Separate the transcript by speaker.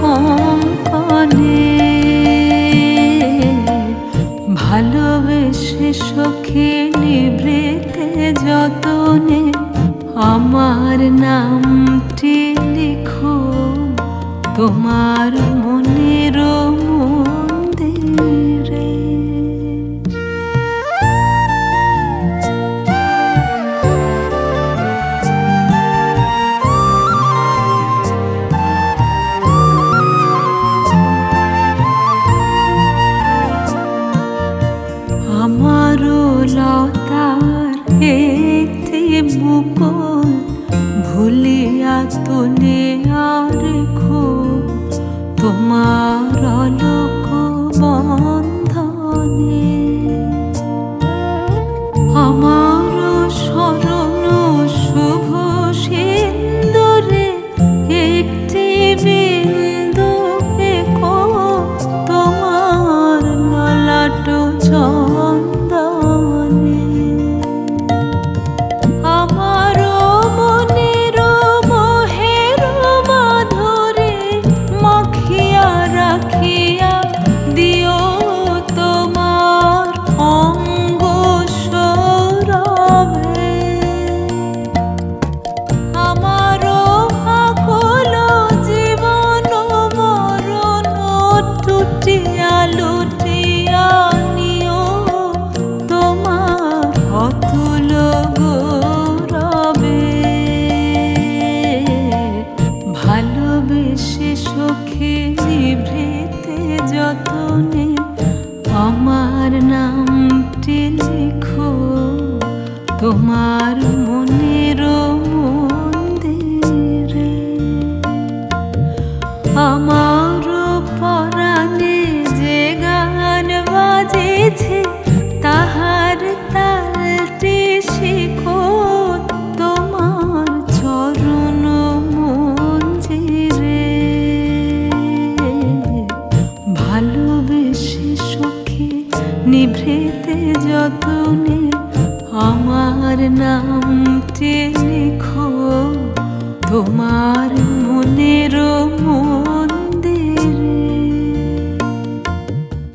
Speaker 1: কঙ্কনে ভালোবেসে সখী নিবৃতে যতনে আমার নামটি লিখো। তোমার মনের একটি বুকল ভুলিয়া তুলে নিভৃতে যতনে আমার নামটি লিখো তোমার মনের